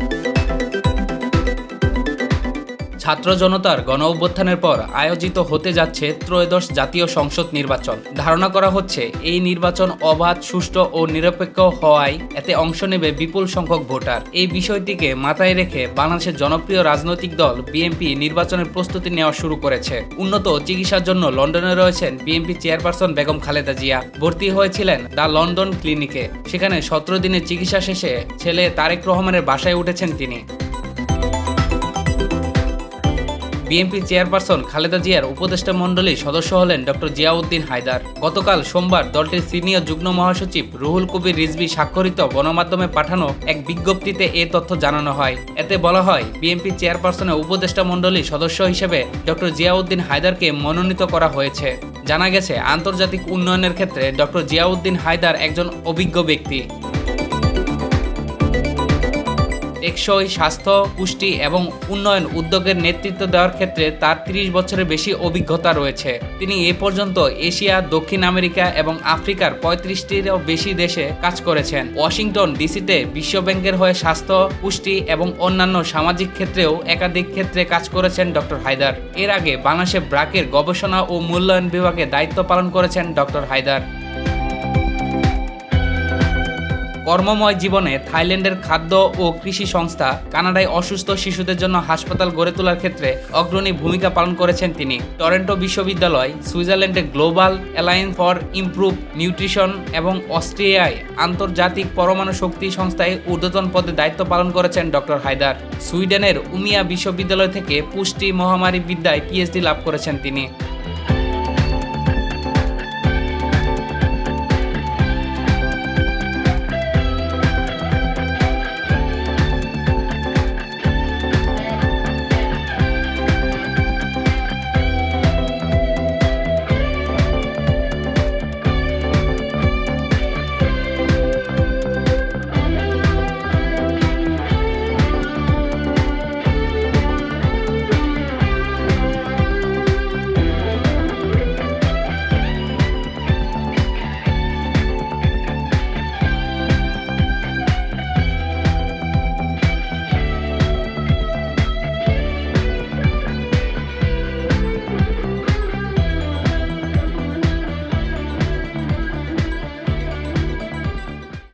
Bye. ছাত্র জনতার গণ অভ্যুত্থানের পর আয়োজিত হতে যাচ্ছে ত্রয়োদশ জাতীয় সংসদ নির্বাচন। ধারণা করা হচ্ছে, এই নির্বাচন অবাধ, সুষ্ঠু ও নিরপেক্ষ হওয়ায় এতে অংশ নেবে বিপুল সংখ্যক ভোটার। এই বিষয়টিকে মাথায় রেখে বাংলাদেশের জনপ্রিয় রাজনৈতিক দল বিএনপি নির্বাচনের প্রস্তুতি নেওয়া শুরু করেছে। উন্নত চিকিৎসার জন্য লন্ডনে রয়েছেন বিএনপি চেয়ারপারসন বেগম খালেদা জিয়া। ভর্তি হয়েছিলেন দ্য লন্ডন ক্লিনিকে। সেখানে সতেরো দিনের চিকিৎসা শেষে ছেলে তারেক রহমানের বাসায় উঠেছেন তিনি। বিএনপি চেয়ারপারসন খালেদা জিয়ার উপদেষ্টা মণ্ডলীর সদস্য হলেন ডক্টর জিয়াউদ্দিন হায়দার। গতকাল সোমবার দলটির সিনিয়র যুগ্ম মহাসচিব রুহুল কবির রিজভি স্বাক্ষরিত গণমাধ্যমে পাঠানো এক বিজ্ঞপ্তিতে এ তথ্য জানানো হয়। এতে বলা হয়, বিএনপি চেয়ারপারসনের উপদেষ্টা মণ্ডলীর সদস্য হিসেবে ডক্টর জিয়াউদ্দিন হায়দারকে মনোনীত করা হয়েছে। জানা গেছে, আন্তর্জাতিক উন্নয়নের ক্ষেত্রে ডক্টর জিয়াউদ্দিন হায়দার একজন অভিজ্ঞ ব্যক্তি। টেকসই স্বাস্থ্য, পুষ্টি এবং উন্নয়ন উদ্যোগের নেতৃত্ব দেওয়ার ক্ষেত্রে তার ৩০ বছরের বেশি অভিজ্ঞতা রয়েছে। তিনি এ পর্যন্ত এশিয়া, দক্ষিণ আমেরিকা এবং আফ্রিকার পঁয়ত্রিশটিরও বেশি দেশে কাজ করেছেন। ওয়াশিংটন ডিসিতে বিশ্বব্যাংকের হয়ে স্বাস্থ্য, পুষ্টি এবং অন্যান্য সামাজিক ক্ষেত্রেও একাধিক ক্ষেত্রে কাজ করেছেন ডক্টর হায়দার। এর আগে বাংলাদেশে ব্রাকের গবেষণা ও মূল্যায়ন বিভাগে দায়িত্ব পালন করেছেন ডক্টর হায়দার। কর্মময় জীবনে থাইল্যান্ডের খাদ্য ও কৃষি সংস্থা কানাডায় অসুস্থ শিশুদের জন্য হাসপাতাল গড়ে তোলার ক্ষেত্রে অগ্রণী ভূমিকা পালন করেছেন তিনি। টরেন্টো বিশ্ববিদ্যালয়, সুইজারল্যান্ডে global alliance for improve nutrition এবং অস্ট্রিয়ায় আন্তর্জাতিক পরমাণু শক্তি সংস্থায় ঊর্ধ্বতন পদে দায়িত্ব পালন করেছেন ডক্টর হায়দার। সুইডেনের উমিয়া বিশ্ববিদ্যালয় থেকে পুষ্টি মহামারী বিদ্যায় পিএইচডি লাভ করেছেন তিনি।